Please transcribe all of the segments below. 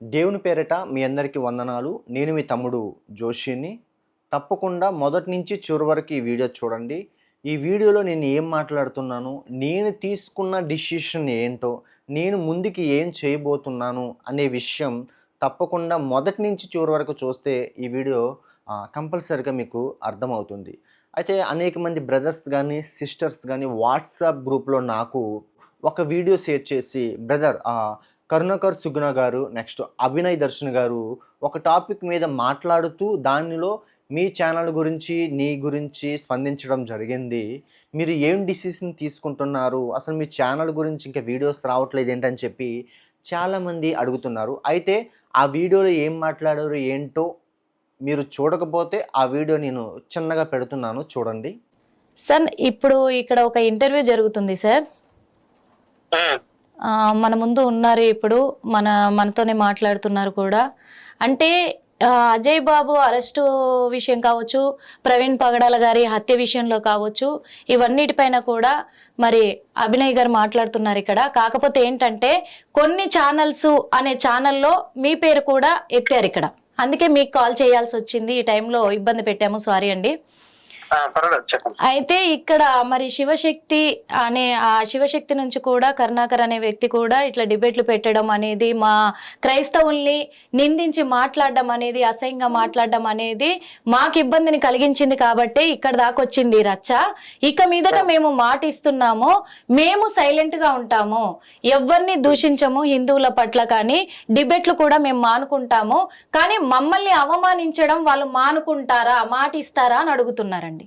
దేవుని పేరిట మీ అందరికీ వందనాలు. నేను మీ తమ్ముడు జోషిని. తప్పకుండా మొదటి నుంచి చివరి వరకు ఈ వీడియో చూడండి. ఈ వీడియోలో నేను ఏం మాట్లాడుతున్నాను? నేను తీసుకున్న డిసిషన్ ఏంటో? నేను ముందుకి ఏం చేయబోతున్నాను? అనే విషయం తప్పకుండా మొదటి నుంచి చివరి వరకు చూస్తే ఈ వీడియో కంపల్సరీగా మీకు అర్థమవుతుంది. అయితే అనేక మంది బ్రదర్స్ కానీ సిస్టర్స్ కానీ వాట్సాప్ గ్రూప్లో నాకు ఒక వీడియో షేర్ చేసి బ్రదర్ కరుణాకర్ సుగుణ గారు నెక్స్ట్ అభినయ్ దర్శన్ గారు ఒక టాపిక్ మీద మాట్లాడుతూ దానిలో మీ ఛానల్ గురించి నీ గురించి స్పందించడం జరిగింది. మీరు ఏం డిసిషన్ తీసుకుంటున్నారు? అసలు మీ ఛానల్ గురించి ఇంకా వీడియోస్ రావట్లేదు ఏంటని చెప్పి చాలామంది అడుగుతున్నారు. అయితే ఆ వీడియోలో ఏం మాట్లాడారు ఏంటో మీరు చూడకపోతే ఆ వీడియో నేను చిన్నగా పెడుతున్నాను చూడండి. సార్ ఇప్పుడు ఇక్కడ ఒక ఇంటర్వ్యూ జరుగుతుంది సార్. మన ముందు ఉన్నారు ఇప్పుడు మన మనతోనే మాట్లాడుతున్నారు కూడా. అంటే అజయ్ బాబు అరెస్టు విషయం కావచ్చు ప్రవీణ్ పగడాల గారి హత్య విషయంలో కావచ్చు ఇవన్నిటిపైన కూడా మరి అభినయ్ గారు మాట్లాడుతున్నారు ఇక్కడ. కాకపోతే ఏంటంటే కొన్ని ఛానల్స్ అనే ఛానల్లో మీ పేరు కూడా ఎత్తారు ఇక్కడ. అందుకే మీకు కాల్ చేయాల్సి వచ్చింది. ఈ టైంలో ఇబ్బంది పెట్టాము. సారీ అండి. అయితే ఇక్కడ మరి శివశక్తి అనే ఆ శివశక్తి నుంచి కూడా కరుణాకర్ అనే వ్యక్తి కూడా ఇట్లా డిబేట్లు పెట్టడం అనేది మా క్రైస్తవుల్ని నిందించి మాట్లాడడం అనేది అసహ్యంగా మాట్లాడడం అనేది మాకు ఇబ్బందిని కలిగించింది కాబట్టి ఇక్కడ దాకా వచ్చింది రచ్చ. ఇక మీదట మేము మాట ఇస్తున్నాము మేము సైలెంట్గా ఉంటాము. ఎవరిని దూషించము హిందువుల పట్ల కానీ డిబేట్లు కూడా మేము మానుకుంటాము. కానీ మమ్మల్ని అవమానించడం వాళ్ళు మానుకుంటారా మాట ఇస్తారా అని అడుగుతున్నారండి.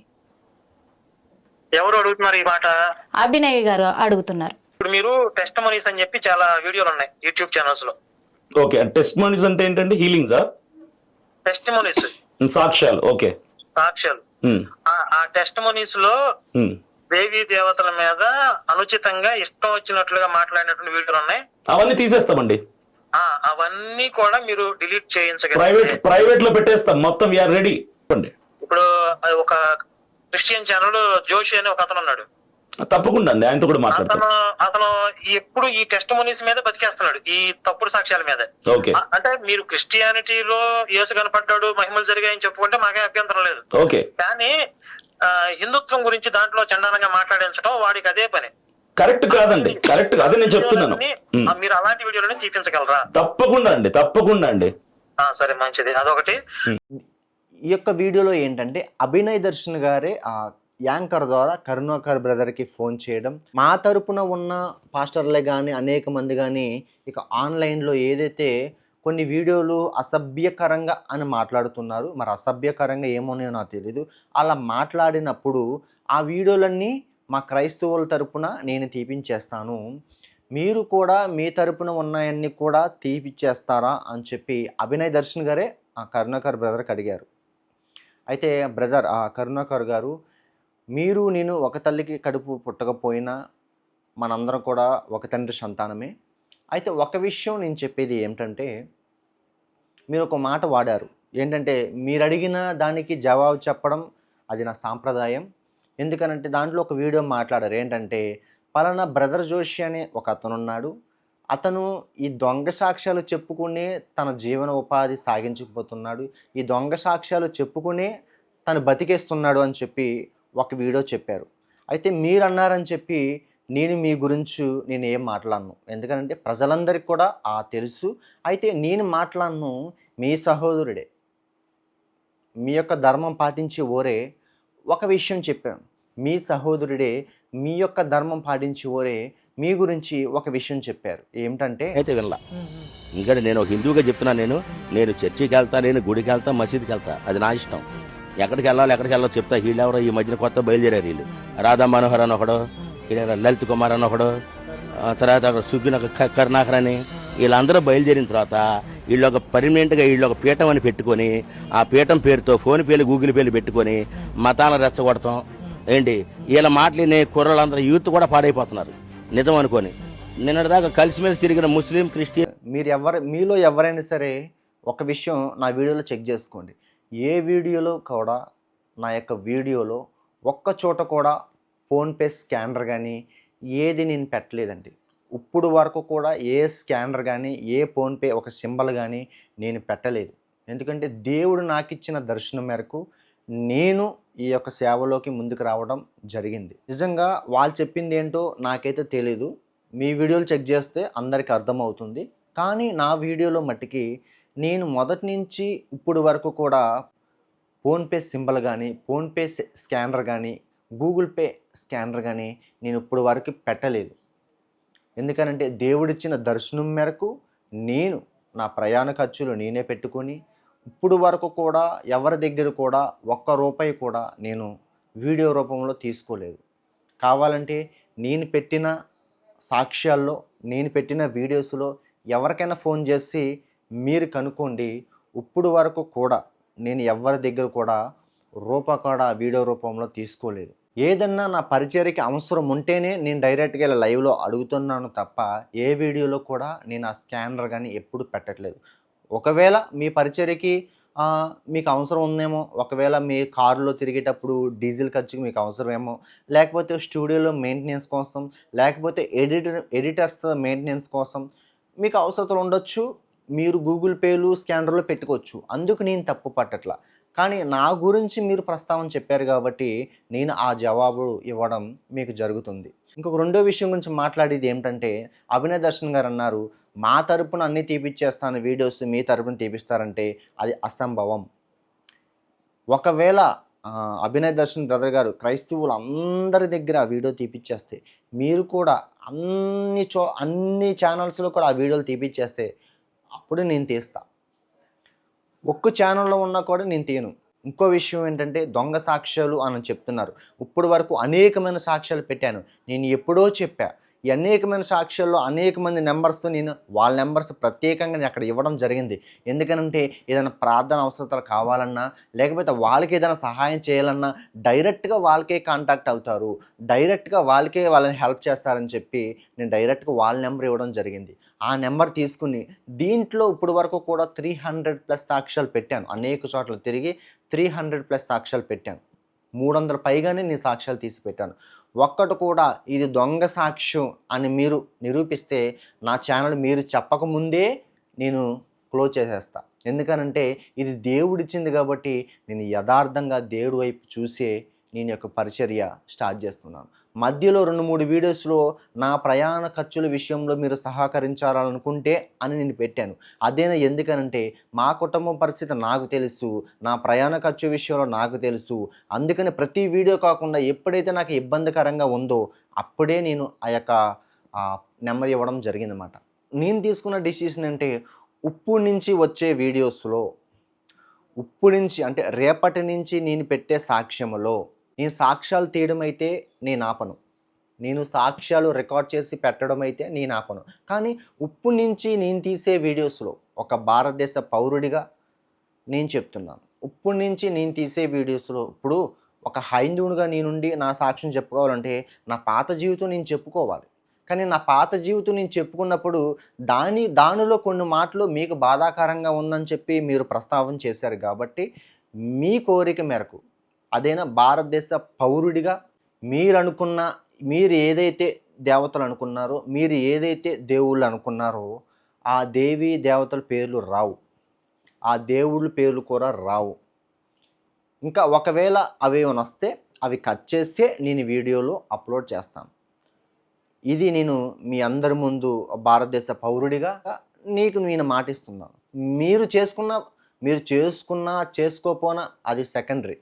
ఎవరు అడుగుతున్నారు ఈ మాట? అభినయ్ గారు అడుగుతున్నారు. ఇప్పుడు మీరు టెస్ట్ మనీస్ అని చెప్పి చాలా వీడియోలు ఉన్నాయి యూట్యూబ్ ఛానల్స్లో. ఓకే టెస్ట్ మనీస్ అంటే ఏంటండి? హీలింగ్సా టెస్ట్ మనీస్ సాక్ష్యాలు ఓకే. సాక్ష్యాలు. ఆ- ఆ టెస్ట్ మనీస్లో. దేవీ దేవతల మీద అనుచితంగా ఇష్టం వచ్చినట్లుగా మాట్లాడినటువంటి వీడియోలు ఉన్నాయి. అవన్నీ తీసేస్తామండి. ఆ అవన్నీ కూడా మీరు డిలీట్ ప్రైవేట్ చేయించగలిగితే ప్రైవేట్లో పెట్టేస్తాం. మొత్తం వీఆర్ రెడీ ఇప్పుడు ఒక క్రిస్టియన్ ఛానల్ జోషి అని ఒక అతను ఉన్నాడు తప్పకుండా అండి ఆయనతో కూడా మాట్లాడతాం. అతను ఎప్పుడు ఈ టెస్ట్ మనీస్ మీద బతికేస్తున్నాడు ఈ తప్పుడు సాక్ష్యాల మీద. ఓకే. అంటే మీరు క్రిస్టియానిటీలో యేసు కనపడ్డాడు మహిమలు జరిగాయని చెప్పుకుంటే మాకే అభ్యంతరం లేదు. ఓకే. కానీ హిందుత్వం గురించి దాంట్లో చండాలంగా మాట్లాడించడం వాడికి అదే పని. కరెక్ట్ కాదండి కరెక్ట్ అదే నేను చెప్తున్నాను. మీరు అలాంటి వీడియోలని తీపించగలరా? తప్పకుండా అండి తప్పకుండా అండి. సరే మంచిది. అదొకటి. ఈ యొక్క వీడియోలో ఏంటంటే అభినయ్ దర్శన్ గారే ఆ యాంకర్ ద్వారా కరుణాకర్ బ్రదర్కి ఫోన్ చేయడం. మా తరపున ఉన్న పాస్టర్లే కానీ అనేక మంది కానీ ఇక ఆన్లైన్లో ఏదైతే కొన్ని వీడియోలు అసభ్యకరంగా అని మాట్లాడుతున్నారు మరి అసభ్యకరంగా ఏమోనో నాకు తెలీదు. అలా మాట్లాడినప్పుడు ఆ వీడియోలన్నీ మా క్రైస్తవుల తరపున నేను తీపించేస్తాను మీరు కూడా మీ తరపున ఉన్నాయన్నీ కూడా తీపిచ్చేస్తారా అని చెప్పి అభినయ్ దర్శన్ గారే ఆ కరుణాకర్ బ్రదర్కి అడిగారు. అయితే బ్రదర్ ఆ కరుణాకర్ గారు మీరు నేను ఒక తల్లికి కడుపు పుట్టకపోయినా మనందరం కూడా ఒక తండ్రి సంతానమే. అయితే ఒక విషయం నేను చెప్పేది ఏమిటంటే మీరు ఒక మాట వాడారు. ఏంటంటే మీరు అడిగిన దానికి జవాబు చెప్పడం అది నా సాంప్రదాయం. ఎందుకనంటే దాంట్లో ఒక వీడియో మాట్లాడారు. ఏంటంటే పలానా బ్రదర్ జోషి అనే ఒక అతను ఉన్నాడు అతను ఈ దొంగ సాక్ష్యాలు చెప్పుకునే తన జీవన ఉపాధి సాగించకపోతున్నాడు. ఈ దొంగ సాక్ష్యాలు చెప్పుకునే తను బతికేస్తున్నాడు అని చెప్పి ఒక వీడియో చెప్పారు. అయితే మీరు అన్నారని చెప్పి నేను మీ గురించి నేను ఏం మాట్లాడను. ఎందుకంటే ప్రజలందరికీ కూడా ఆ తెలుసు. అయితే నేను మాట్లాడను మీ సహోదరుడే. మీ యొక్క ధర్మం పాటించే ఓరే ఒక విషయం చెప్పాను. మీ సహోదరుడే మీ యొక్క ధర్మం పాటించే ఓరే మీ గురించి ఒక విషయం చెప్పారు. ఏమిటంటే అయితే వినలా. ఎందుకంటే నేను ఒక హిందువుగా చెప్తున్నా నేను. నేను చర్చికి వెళ్తా నేను గుడికి వెళ్తా మసీద్కి వెళ్తా. అది నా ఇష్టం. ఎక్కడికి వెళ్ళాలి ఎక్కడికి వెళ్ళాలో చెప్తా. వీళ్ళు ఎవరో ఈ మధ్యన కొత్త బయలుదేరారు వీళ్ళు. రాధా మనోహర్ అని ఒకడు వీళ్ళెవరో లలిత్ కుమార్ అని ఒకడు ఆ తర్వాత అక్కడ సుగ్గిన కరుణాకర్ అని. వీళ్ళందరూ బయలుదేరిన తర్వాత వీళ్ళు ఒక పర్మనెంట్గా వీళ్ళు ఒక పీఠం అని పెట్టుకొని ఆ పీఠం పేరుతో ఫోన్ పేలు గూగుల్ పేలు పెట్టుకొని మతాలను రెచ్చగొడతాం. ఏంటి? వీళ్ళ మాటలు కుర్రలందరూ యూత్ కూడా పాడైపోతున్నారు. నిజం అనుకొని. నిన్నటిదాకా కలిసిమెలిసి తిరిగిన ముస్లిం క్రిస్టియన్. మీరు ఎవరు మీలో ఎవరైనా సరే ఒక విషయం నా వీడియోలో చెక్ చేసుకోండి. ఏ వీడియోలో కూడా నా యొక్క వీడియోలో ఒక్క చోట కూడా ఫోన్పే స్కానర్ కానీ ఏది నేను పెట్టలేదండి. ఇప్పుడు వరకు కూడా ఏ స్కానర్ కానీ ఏ ఫోన్పే ఒక సింబల్ కానీ నేను పెట్టలేదు. ఎందుకంటే దేవుడు నాకు ఇచ్చిన దర్శనం మేరకు నేను ఈ యొక్క సేవలోకి ముందుకు రావడం జరిగింది. నిజంగా వాళ్ళు చెప్పింది ఏంటో నాకైతే తెలీదు. మీ వీడియోలు చెక్ చేస్తే అందరికీ అర్థమవుతుంది. కానీ నా వీడియోలో మట్టికి నేను మొదటి నుంచి ఇప్పుడు వరకు కూడా ఫోన్పే సింబల్ కానీ ఫోన్పే స్కానర్ కానీ గూగుల్ పే స్కానర్ కానీ నేను ఇప్పుడు వరకు పెట్టలేదు. ఎందుకనంటే దేవుడిచ్చిన దర్శనం మేరకు నేను నా ప్రయాణ ఖర్చులు నేనే పెట్టుకొని ఇప్పుడు వరకు కూడా ఎవరి దగ్గర కూడా ఒక్క రూపాయి కూడా నేను వీడియో రూపంలో తీసుకోలేదు. కావాలంటే నేను పెట్టిన సాక్ష్యాల్లో నేను పెట్టిన వీడియోస్లో ఎవరికైనా ఫోన్ చేసి మీరు కనుక్కోండి. ఇప్పుడు వరకు కూడా నేను ఎవరి దగ్గర కూడా రూపా కూడా వీడియో రూపంలో తీసుకోలేదు. ఏదన్నా నా పరిచయకి అవసరం ఉంటేనే నేను డైరెక్ట్గా ఇలా లైవ్లో అడుగుతున్నాను తప్ప ఏ వీడియోలో కూడా నేను ఆ స్కానర్ కానీ ఎప్పుడు పెట్టట్లేదు. ఒకవేళ మీ పరిచర్యకి మీకు అవసరం ఉందేమో ఒకవేళ మీ కారులో తిరిగేటప్పుడు డీజిల్ ఖర్చుకి మీకు అవసరమేమో లేకపోతే స్టూడియోలో మెయింటెనెన్స్ కోసం లేకపోతే ఎడిటర్ ఎడిటర్స్ మెయింటెనెన్స్ కోసం మీకు అవసరతలు ఉండొచ్చు. మీరు గూగుల్ పేలు స్కానర్లో పెట్టుకోవచ్చు. అందుకు నేను తప్పు పట్టట్లా. కానీ నా గురించి మీరు ప్రస్తావన చెప్పారు కాబట్టి నేను ఆ జవాబు ఇవ్వడం మీకు జరుగుతుంది. ఇంకొక రెండో విషయం గురించి మాట్లాడేది ఏమిటంటే అభినయ్ దర్శన్ గారు అన్నారు మా తరపున అన్నీ తీపిచ్చేస్తాను వీడియోస్ మీ తరపున తీపిస్తారంటే అది అసంభవం. ఒకవేళ అభినయ్ దర్శన్ బ్రదర్ గారు క్రైస్తవులు అందరి దగ్గర ఆ వీడియో తీపిచ్చేస్తే మీరు కూడా అన్ని చో అన్ని ఛానల్స్లో కూడా ఆ వీడియోలు తీపిచ్చేస్తే అప్పుడు నేను తీస్తా. ఒక్క ఛానల్లో ఉన్నా కూడా నేను తీయను. ఇంకో విషయం ఏంటంటే దొంగ సాక్ష్యాలు అని చెప్తున్నారు. ఇప్పుడు వరకు అనేకమైన సాక్ష్యాలు పెట్టాను. నేను ఎప్పుడో చెప్పా ఈ అనేకమైన సాక్ష్యాల్లో అనేక మంది నెంబర్స్ నేను వాళ్ళ నెంబర్స్ ప్రత్యేకంగా నేను అక్కడ ఇవ్వడం జరిగింది. ఎందుకనంటే ఏదైనా ప్రార్థన అవసరతలు కావాలన్నా లేకపోతే వాళ్ళకి ఏదైనా సహాయం చేయాలన్నా డైరెక్ట్గా వాళ్ళకే కాంటాక్ట్ అవుతారు. డైరెక్ట్గా వాళ్ళకే వాళ్ళని హెల్ప్ చేస్తారని చెప్పి నేను డైరెక్ట్గా వాళ్ళ నెంబర్ ఇవ్వడం జరిగింది. ఆ నెంబర్ తీసుకుని దీంట్లో ఇప్పుడు వరకు కూడా త్రీ హండ్రెడ్ ప్లస్ సాక్ష్యాలు పెట్టాను. అనేక చోట్ల తిరిగి త్రీ హండ్రెడ్ ప్లస్ సాక్ష్యాలు పెట్టాను. మూడు వందల పైగానే నేను సాక్ష్యాలు తీసి పెట్టాను ఒక్కటి కూడా ఇది దొంగ సాక్ష్యం అని మీరు నిరూపిస్తే నా ఛానల్ మీరు చెప్పకముందే నేను క్లోజ్ చేసేస్తా. ఎందుకనంటే ఇది దేవుడిచ్చింది కాబట్టి నేను యథార్థంగా దేవుడి వైపు చూసే నేను యొక్క పరిచర్య స్టార్ట్ చేస్తున్నాను. మధ్యలో రెండు మూడు వీడియోస్లో నా ప్రయాణ ఖర్చుల విషయంలో మీరు సహకరించాలనుకుంటే అని నేను పెట్టాను. అదేనా ఎందుకనంటే మా కుటుంబం పరిస్థితి నాకు తెలుసు నా ప్రయాణ ఖర్చు విషయంలో నాకు తెలుసు. అందుకని ప్రతి వీడియో కాకుండా ఎప్పుడైతే నాకు ఇబ్బందికరంగా ఉందో అప్పుడే నేను ఆ యొక్క నెంబర్ ఇవ్వడం జరిగిందన్నమాట. నేను తీసుకున్న డిసిషన్ అంటే ఉప్పు నుంచి వచ్చే వీడియోస్లో ఉప్పు నుంచి అంటే రేపటి నుంచి నేను పెట్టే సాక్ష్యములో నేను సాక్ష్యాలు తీయడం అయితే నేను ఆపను. నేను సాక్ష్యాలు రికార్డ్ చేసి పెట్టడం అయితే నేను ఆపను. కానీ ఉప్పు నుంచి నేను తీసే వీడియోస్లో ఒక భారతదేశ పౌరుడిగా నేను చెప్తున్నాను. ఉప్పు నుంచి నేను తీసే వీడియోస్లో ఇప్పుడు ఒక హైందువునిగా నేనుండి నా సాక్ష్యం చెప్పుకోవాలంటే నా పాత జీవితం నేను చెప్పుకోవాలి. కానీ నా పాత జీవితం నేను చెప్పుకున్నప్పుడు దాని దానిలో కొన్ని మాటలు మీకు బాధాకరంగా ఉందని చెప్పి మీరు ప్రస్తావన చేశారు కాబట్టి మీ కోరిక మేరకు అదైనా భారతదేశ పౌరుడిగా మీరు అనుకున్న మీరు ఏదైతే దేవతలు అనుకున్నారో మీరు ఏదైతే దేవుళ్ళు అనుకున్నారో ఆ దేవి దేవతల పేర్లు రావు. ఆ దేవుళ్ళ పేర్లు కూడా రావు. ఇంకా ఒకవేళ అవి ఏమైనా వస్తే అవి కట్ చేసే నేను వీడియోలో అప్లోడ్ చేస్తాను. ఇది నేను మీ అందరి ముందు భారతదేశ పౌరుడిగా నీకు నేను మాటిస్తున్నాను. మీరు చేసుకున్న మీరు చేసుకున్నా చేసుకోపోనా అది సెకండరీ.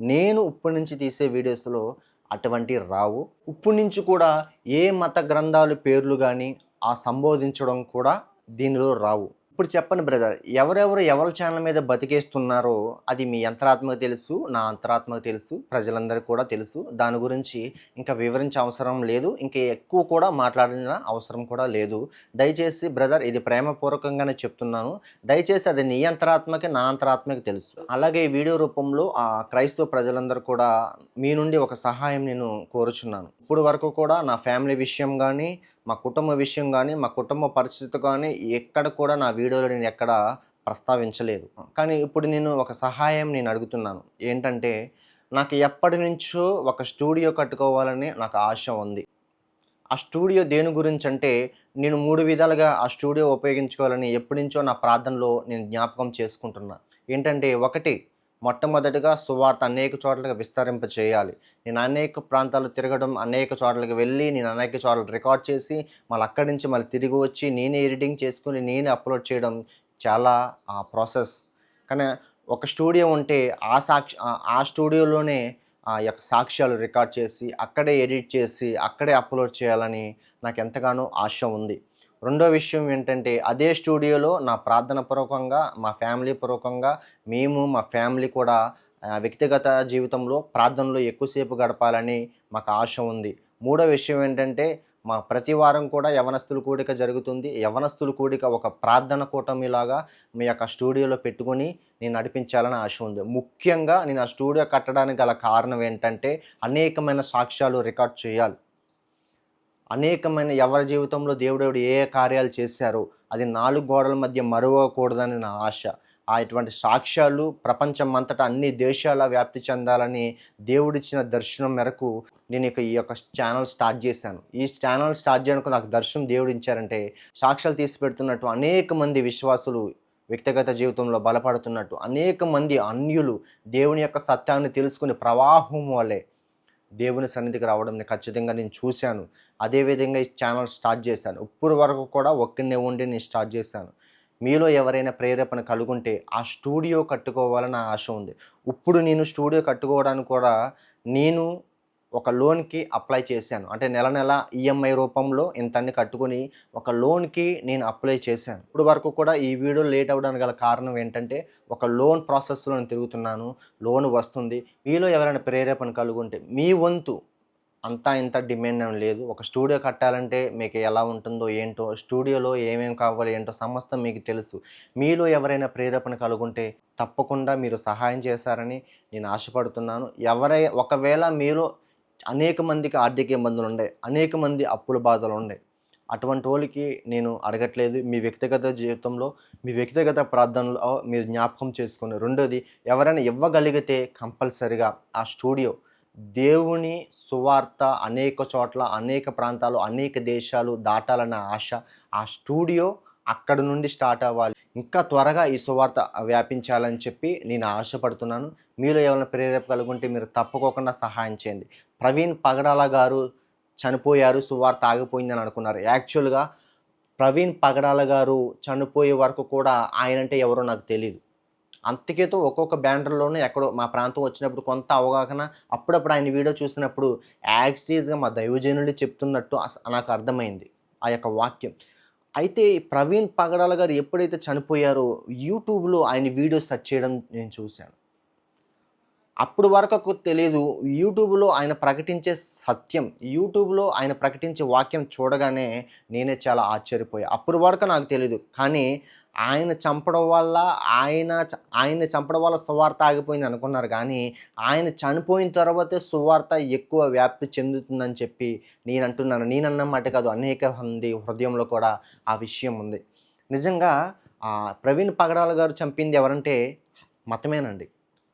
నేను ఇప్పటి నుంచి తీసే వీడియోస్లో అటువంటి రావు. ఇప్పటి నుంచి కూడా ఏ మత గ్రంథాలు పేర్లు కానీ ఆ సంబోధించడం కూడా దీనిలో రావు. ఇప్పుడు చెప్పండి బ్రదర్ ఎవరెవరు ఎవరి ఛానల్ మీద బతికేస్తున్నారో అది మీ అంతరాత్మకు తెలుసు నా అంతరాత్మకు తెలుసు ప్రజలందరికీ కూడా తెలుసు. దాని గురించి ఇంకా వివరించే అవసరం లేదు ఇంకా ఎక్కువ కూడా మాట్లాడిన అవసరం కూడా లేదు. దయచేసి బ్రదర్ ఇది ప్రేమపూర్వకంగానే చెప్తున్నాను. దయచేసి అది నీ అంతరాత్మకి నా అంతరాత్మకి తెలుసు. అలాగే ఈ వీడియో రూపంలో ఆ క్రైస్తవ ప్రజలందరూ కూడా మీ నుండి ఒక సహాయం నేను కోరుచున్నాను. ఇప్పుడు వరకు కూడా నా ఫ్యామిలీ విషయం కానీ మా కుటుంబ విషయం కానీ మా కుటుంబ పరిస్థితి కానీ ఎక్కడ కూడా నా వీడియోలో నేను ఎక్కడ ప్రస్తావించలేదు. కానీ ఇప్పుడు నేను ఒక సహాయం నేను అడుగుతున్నాను. ఏంటంటే నాకు ఎప్పటి నుంచో ఒక స్టూడియో కట్టుకోవాలని నాకు ఆశ ఉంది. ఆ స్టూడియో దేని గురించి అంటే నేను మూడు విధాలుగా ఆ స్టూడియో ఉపయోగించుకోవాలని ఎప్పటి నుంచో నా ప్రార్థనలో నేను జ్ఞాపకం చేసుకుంటున్నా. ఏంటంటే ఒకటి మొట్టమొదటిగా సువార్త అనేక చోట్లకు విస్తరింప చేయాలి. నేను అనేక ప్రాంతాలు తిరగడం అనేక చోట్లకి వెళ్ళి నేను అనేక చోట్ల రికార్డ్ చేసి మళ్ళీ అక్కడి నుంచి మళ్ళీ తిరిగి వచ్చి నేనే ఎడిటింగ్ చేసుకుని నేనే అప్లోడ్ చేయడం చాలా ఆ ప్రాసెస్. కానీ ఒక స్టూడియో ఉంటే ఆ సాక్షి ఆ స్టూడియోలోనే ఆ యొక్క సాక్ష్యాలు రికార్డ్ చేసి అక్కడే ఎడిట్ చేసి అక్కడే అప్లోడ్ చేయాలని నాకు ఎంతగానో ఆశ ఉంది. రెండో విషయం ఏంటంటే అదే స్టూడియోలో నా ప్రార్థన పూర్వకంగా మా ఫ్యామిలీ పూర్వకంగా మేము మా ఫ్యామిలీ కూడా వ్యక్తిగత జీవితంలో ప్రార్థనలో ఎక్కువసేపు గడపాలని మాకు ఆశ ఉంది. మూడో విషయం ఏంటంటే మా ప్రతి వారం కూడా యవనస్తుల కూడిక జరుగుతుంది. యవనస్తుల కూడిక ఒక ప్రార్థన కూటమిలాగా మీ యొక్క స్టూడియోలో పెట్టుకొని నేను నడిపించాలని ఆశ ఉంది. ముఖ్యంగా నేను ఆ స్టూడియో కట్టడానికి గల కారణం ఏంటంటే అనేకమైన సాక్ష్యాలు రికార్డ్ చేయాలి. అనేకమైన ఎవరి జీవితంలో దేవుడెవడు ఏ కార్యాలు చేశారో అది నాలుగు గోడల మధ్య మరువకూడదని నా ఆశ. ఆ ఇటువంటి సాక్ష్యాలు ప్రపంచం అంతటా అన్ని దేశాల వ్యాప్తి చెందాలని దేవుడిచ్చిన దర్శనం మేరకు నేను ఇక ఈ యొక్క ఛానల్ స్టార్ట్ చేశాను. ఈ ఛానల్ స్టార్ట్ చేయడానికి నాకు దర్శనం దేవుడు ఇచ్చారంటే సాక్ష్యాలు తీసి పెడుతున్నట్టు అనేక మంది విశ్వాసులు వ్యక్తిగత జీవితంలో బలపడుతున్నట్టు అనేక మంది అన్యులు దేవుని యొక్క సత్యాన్ని తెలుసుకుని ప్రవాహం వల్లే దేవుని సన్నిధికి రావడం నేను ఖచ్చితంగా నేను చూశాను. అదేవిధంగా ఈ ఛానల్ స్టార్ట్ చేశాను. ఇప్పుడు వరకు కూడా ఒక్కడినే ఉండి నేను స్టార్ట్ చేశాను. మీలో ఎవరైనా ప్రేరేపణ కలుగుంటే ఆ స్టూడియో కట్టుకోవాలని ఆశ ఉంది. ఇప్పుడు నేను స్టూడియో కట్టుకోవడానికి కూడా నేను ఒక లోన్కి అప్లై చేశాను. అంటే నెల నెల ఈఎంఐ రూపంలో ఇంతన్ని కట్టుకొని ఒక లోన్కి నేను అప్లై చేశాను. ఇప్పుడు వరకు కూడా ఈ వీడియో లేట్ అవ్వడానికి గల కారణం ఏంటంటే ఒక లోన్ ప్రాసెస్లో నేను తిరుగుతున్నాను లోన్ వస్తుంది. మీలో ఎవరైనా ప్రేరేపణ కలుగుంటే మీ వంతు అంతా ఇంత డిమాండ్ ఏం లేదు. ఒక స్టూడియో కట్టాలంటే మీకు ఎలా ఉంటుందో ఏంటో స్టూడియోలో ఏమేమి కావాలి ఏంటో సమస్తం మీకు తెలుసు. మీలో ఎవరైనా ప్రేరేపణ కలుగుంటే తప్పకుండా మీరు సహాయం చేశారని నేను ఆశపడుతున్నాను. ఎవరై ఒకవేళ మీరు అనేక మందికి ఆర్థిక ఇబ్బందులు ఉన్నాయి అనేక మంది అప్పుల బాధలు ఉన్నాయి అటువంటి వాళ్ళకి నేను అడగట్లేదు. మీ వ్యక్తిగత జీవితంలో మీ వ్యక్తిగత ప్రార్థనలో మీరు జ్ఞాపకం చేసుకుని రెండోది ఎవరైనా ఇవ్వగలిగితే కంపల్సరిగా ఆ స్టూడియో దేవుని సువార్త అనేక చోట్ల అనేక ప్రాంతాలు అనేక దేశాలు దాటాలన్న ఆశ ఆ స్టూడియో అక్కడ నుండి స్టార్ట్ అవ్వాలి. ఇంకా త్వరగా ఈ సువార్త వ్యాపించాలని చెప్పి నేను ఆశపడుతున్నాను. మీలో ఏమైనా ప్రేరేప కలుగుంటే మీరు తప్పకోకుండా సహాయం చేయండి. ప్రవీణ్ పగడాల గారు చనిపోయారు సువార్త ఆగిపోయిందని అనుకున్నారు. యాక్చువల్గా ప్రవీణ్ పగడాల గారు చనిపోయే వరకు కూడా ఆయన అంటే ఎవరో నాకు తెలియదు అంతకేతో ఒక్కొక్క బ్యానర్లోనే ఎక్కడో మా ప్రాంతం వచ్చినప్పుడు కొంత అవగాహన అప్పుడప్పుడు ఆయన వీడియో చూసినప్పుడు యాక్సిటీస్గా మా దైవజనులు చెప్తున్నట్టు అస- నాకు అర్థమైంది. ఆ యొక్క వాక్యం. అయితే ప్రవీణ్ పగడాల గారు ఎప్పుడైతే చనిపోయారో యూట్యూబ్లో ఆయన వీడియోస్ సెర్చ్ చేయడం నేను చూశాను. అప్పుడు వరకు తెలియదు యూట్యూబ్లో ఆయన ప్రకటించే సత్యం యూట్యూబ్లో ఆయన ప్రకటించే వాక్యం చూడగానే నేనే చాలా ఆశ్చర్యపోయా. అప్పుడు వరకు నాకు తెలియదు కానీ ఆయన చంపడం వల్ల ఆయన ఆయన చంపడం వల్ల సువార్త ఆగిపోయింది అనుకున్నారు. కానీ ఆయన చనిపోయిన తర్వాతే సువార్త ఎక్కువ వ్యాప్తి చెందుతుందని చెప్పి నేను అంటున్నాను నేనన్న మాట కాదు అనేక మంది హృదయంలో కూడా ఆ విషయం ఉంది. నిజంగా ప్రవీణ్ పగడాల గారు చంపింది ఎవరంటే మతమేనండి.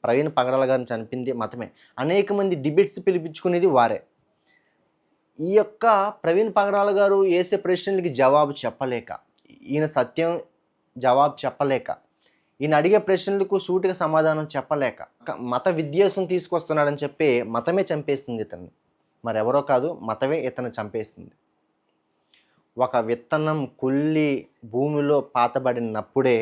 ప్రవీణ్ పగడాల గారిని చంపింది మతమే. అనేక మంది డిబేట్స్ పిలిపించుకునేది వారే. ఈ యొక్క ప్రవీణ్ పగడాల గారు వేసే ప్రశ్నలకి జవాబు చెప్పలేక ఈయన సత్యం జవాబు చెప్పలేక ఈయన అడిగే ప్రశ్నలకు సూటిగా సమాధానం చెప్పలేక మత విద్వేషం తీసుకొస్తున్నాడని చెప్పి మతమే చంపేస్తుంది ఇతన్ని. మరెవరో కాదు మతమే ఇతను చంపేస్తుంది ఒక విత్తనం కుళ్ళి భూమిలో పాతబడినప్పుడే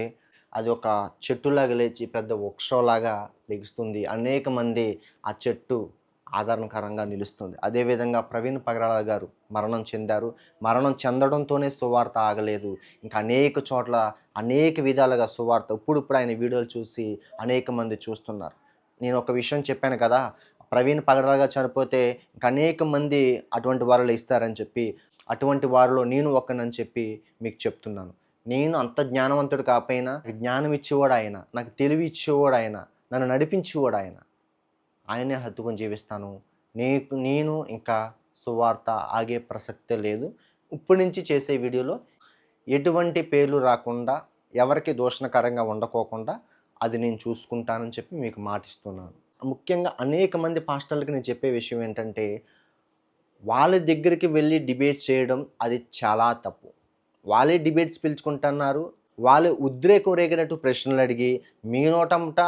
అది ఒక చెట్టులాగా లేచి పెద్ద వృక్షంలాగా లెగుస్తుంది. అనేక మంది ఆ చెట్టు ఆదరణకరంగా నిలుస్తుంది. అదేవిధంగా ప్రవీణ్ పగరాల గారు మరణం చెందారు. మరణం చెందడంతోనే సువార్త ఆగలేదు. ఇంకా అనేక చోట్ల అనేక విధాలుగా సువార్త ఇప్పుడు ఇప్పుడు ఆయన వీడియోలు చూసి అనేక మంది చూస్తున్నారు. నేను ఒక విషయం చెప్పాను కదా ప్రవీణ్ పగడాల గారు చనిపోతే ఇంకా అనేక మంది అటువంటి వారిలో ఇస్తారని చెప్పి అటువంటి వారిలో నేను ఒక్కనని చెప్పి మీకు చెప్తున్నాను. నేను అంత జ్ఞానవంతుడు కాకపోయినా జ్ఞానం ఇచ్చేవాడు ఆయన నాకు తెలివి ఇచ్చేవాడు ఆయన నన్ను నడిపించేవాడు ఆయన. ఆయనే హత్తుకొని జీవిస్తాను. నీకు నేను ఇంకా సువార్త ఆగే ప్రసక్తే లేదు. ఇప్పటి నుంచి చేసే వీడియోలో ఎటువంటి పేర్లు రాకుండా ఎవరికి దూషణకరంగా ఉండకోకుండా అది నేను చూసుకుంటానని చెప్పి మీకు మాటిస్తున్నాను. ముఖ్యంగా అనేక మంది పాస్టర్లకు నేను చెప్పే విషయం ఏంటంటే వాళ్ళ దగ్గరికి వెళ్ళి డిబేట్ చేయడం అది చాలా తప్పు. వాళ్ళే డిబేట్స్ పిలుచుకుంటున్నారు. వాళ్ళే ఉద్రేకం రేగినట్టు ప్రశ్నలు అడిగి మీ నోటంట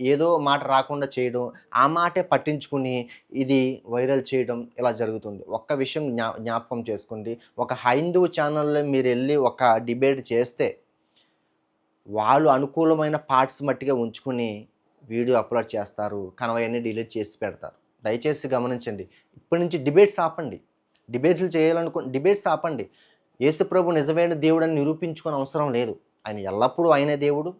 ఏదో మాట రాకుండా చేయడం ఆ మాటే పట్టించుకుని ఇది వైరల్ చేయడం ఇలా జరుగుతుంది. ఒక్క విషయం జ్ఞా జ్ఞాపకం చేసుకోండి. ఒక హైందూ ఛానల్లో మీరు వెళ్ళి ఒక డిబేట్ చేస్తే వాళ్ళు అనుకూలమైన పార్ట్స్ మట్టిగా ఉంచుకుని వీడియో అప్లోడ్ చేస్తారు. కానీ అవన్నీ డిలీట్ చేసి పెడతారు. దయచేసి గమనించండి. ఇప్పటి నుంచి డిబేట్స్ ఆపండి. డిబేట్లు చేయాలనుకు డిబేట్స్ ఆపండి. యేసుప్రభు నిజమైన దేవుడని అని నిరూపించుకునే అవసరం లేదు. ఆయన ఎల్లప్పుడూ ఆయనే దేవుడు.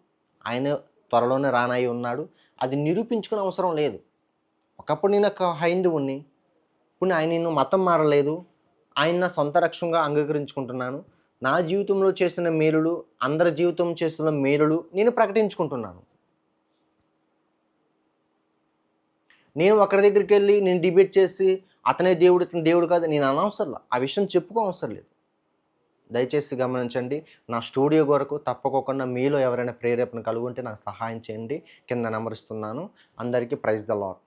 ఆయన త్వరలోనే రానాయి ఉన్నాడు. అది నిరూపించుకునే అవసరం లేదు. ఒకప్పుడు నేను ఒక హైందువుని. ఇప్పుడు ఆయన నేను మతం మారలేదు. ఆయన నా సొంత రక్షంగా అంగీకరించుకుంటున్నాను. నా జీవితంలో చేసిన మేలులు అందరి జీవితం చేసిన మేలులు నేను ప్రకటించుకుంటున్నాను. నేను ఒకరి దగ్గరికి వెళ్ళి నేను డిబేట్ చేసి అతనే దేవుడు ఇతని దేవుడు కాదు. నేను అనవసరం ఆ విషయం చెప్పుకో అవసరం లేదు. దయచేసి గమనించండి. నా స్టూడియో కొరకు తప్పకోకుండా మీలో ఎవరైనా ప్రేరేపణ కలుగుంటే నాకు సహాయం చేయండి. కింద నెంబర్ ఇస్తున్నాను. అందరికీ ప్రైజ్ ద లాట్